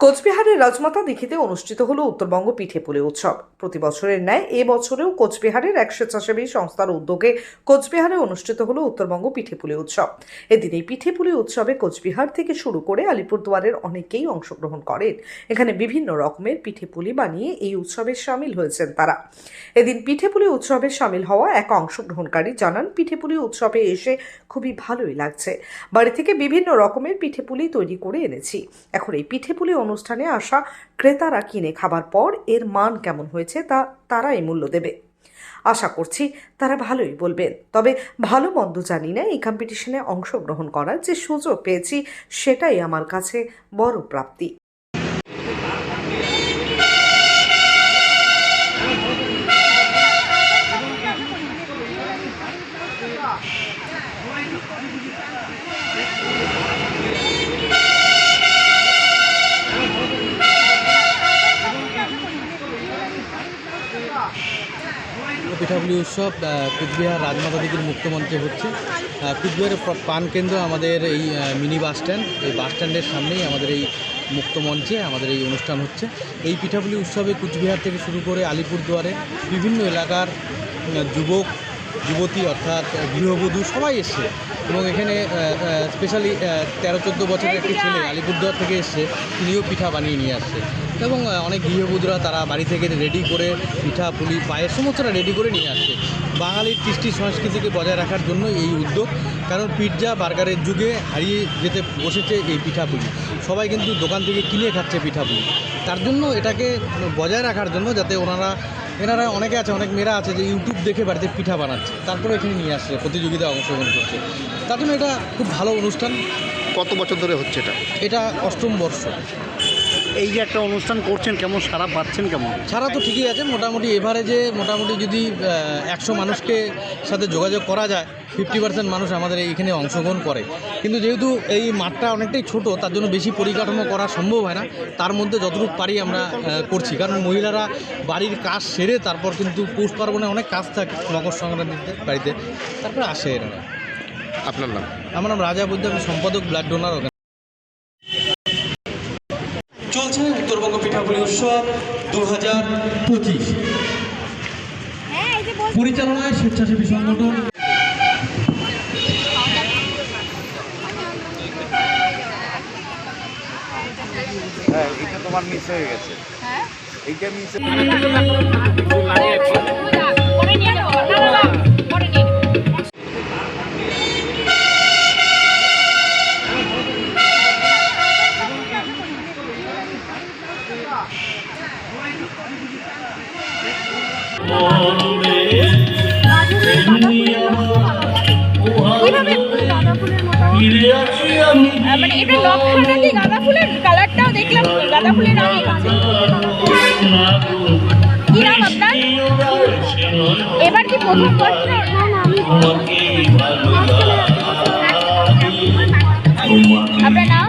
কোচবিহারের রাজমাতা দিঘিতে অনুষ্ঠিত হলো উত্তরবঙ্গ পিঠেপুলি উৎসব। প্রতি বছরের ন্যায় এ বছরেও কোচবিহারের এক স্বেচ্ছাসেবী সংস্থার উদ্যোগে কোচবিহারে অনুষ্ঠিত হলো উত্তরবঙ্গ পিঠেপুলি উৎসব। এদিন এই পিঠে পিঠেপুলি উৎসবে কোচবিহার থেকে শুরু করে আলিপুরদুয়ারের অনেকেই অংশগ্রহণ করেন। এখানে বিভিন্ন রকমের পিঠে পুলি বানিয়ে এই উৎসবে সামিল হয়েছেন তারা। এদিন পিঠেপুলি উৎসবে সামিল হওয়া এক অংশগ্রহণকারী জানান পিঠেপুলি উৎসবে এসে খুবই ভালোই লাগছে। বাড়ি থেকে বিভিন্ন রকমের পিঠে পুলি তৈরি করে এনেছি। এখন এই পিঠেপুলি অনুষ্ঠানে আসা ক্রেতারা কিনে খাবার পর এর মান কেমন হয়েছে তা তারাই মূল্য দেবে। আশা করছি তারা ভালোই বলবেন। তবে ভালো মন্দ জানি না, এই কম্পিটিশনে অংশগ্রহণ করার যে সুযোগ পেয়েছি, সেটাই আমার কাছে বড় প্রাপ্তি। পিঠাপুলি উৎসব কুচবিহার রাজমাতা দিঘির মুক্তমঞ্চে হচ্ছে। কুচবিহারের প্রাণকেন্দ্র আমাদের এই মিনি বাস স্ট্যান্ড। এই বাস স্ট্যান্ডের সামনেই আমাদের এই মুক্তমঞ্চে আমাদের এই অনুষ্ঠান হচ্ছে। এই পিঠাপুলি উৎসবে কুচবিহার থেকে শুরু করে আলিপুরদুয়ারে বিভিন্ন এলাকার যুবক যুবতী অর্থাৎ গৃহবধূ সবাই এসছে। এবং এখানে স্পেশালি তেরো চোদ্দ বছরের একটি ছেলে আলিপুরদুয়ার থেকে এসছে। তিনিও পিঠা বানিয়ে নিয়ে আসছে। এবং অনেক গৃহবধূরা তারা বাড়ি থেকে রেডি করে পিঠা পুলি পায়ের সমস্তটা রেডি করে নিয়ে আসছে। বাঙালির কৃষ্টি সংস্কৃতিকে বজায় রাখার জন্য এই উদ্যোগ। কারণ পিৎজা বার্গারের যুগে হারিয়ে যেতে বসেছে এই পিঠাপুলি সবাই কিন্তু দোকান থেকে কিনে খাচ্ছে পিঠাপুলি তার জন্য এটাকে বজায় রাখার জন্য যাতে ওনারা এনারা অনেকে আছে অনেক মেয়েরা আছে যে ইউটিউব দেখে বাড়িতে পিঠা বানাচ্ছে। তারপরে এখানে নিয়ে আসছে প্রতিযোগিতায় অংশগ্রহণ করছে। তার জন্য এটা খুব ভালো অনুষ্ঠান। কত বছর ধরে হচ্ছে এটা? এটা অষ্টম বর্ষ। এই যে একটা অনুষ্ঠান করছেন কেমন সারা পাচ্ছেন কেমন? সারা তো ঠিকই আছে মোটামুটি এভারেজে মোটামুটি যদি একশো মানুষকে সাথে যোগাযোগ করা যায় ফিফটি পার্সেন্ট মানুষ আমাদের এইখানে অংশগ্রহণ করে। কিন্তু যেহেতু এই মাঠটা অনেকটাই ছোট তার জন্য বেশি পরিকাঠামো করা সম্ভব হয় না তার মধ্যে যতটুকু পারি আমরা করছি। কারণ মহিলারা বাড়ির কাজ সেরে তারপর কিন্তু পৌষ পার্বণে অনেক কাজ থাকে মকর সংক্রান্তিতে বাড়িতে তারপরে আসে এরা। আপনার নাম? আমার নাম রাজা বুদ্ধ আমি সম্পাদক ব্লাড ডোনার উৎসব দু হাজার পঁচিশ পরিচালনায় স্বেচ্ছাসেবী সংগঠন হ্যাঁ এটা তোমার মিস হয়ে গেছে এইটা মিস পরে নিয়ে মানে এটা নকশাটা গাঁদা ফুলের কালারটাও দেখলাম গাঁদা ফুলের রঙ কি নাম আপনার এবার কি প্রথম বছর আপনার নাম?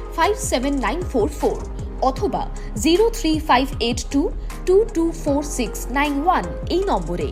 five seven nine four four অথবা zero three five eight two two two four six nine one এই নম্বরে।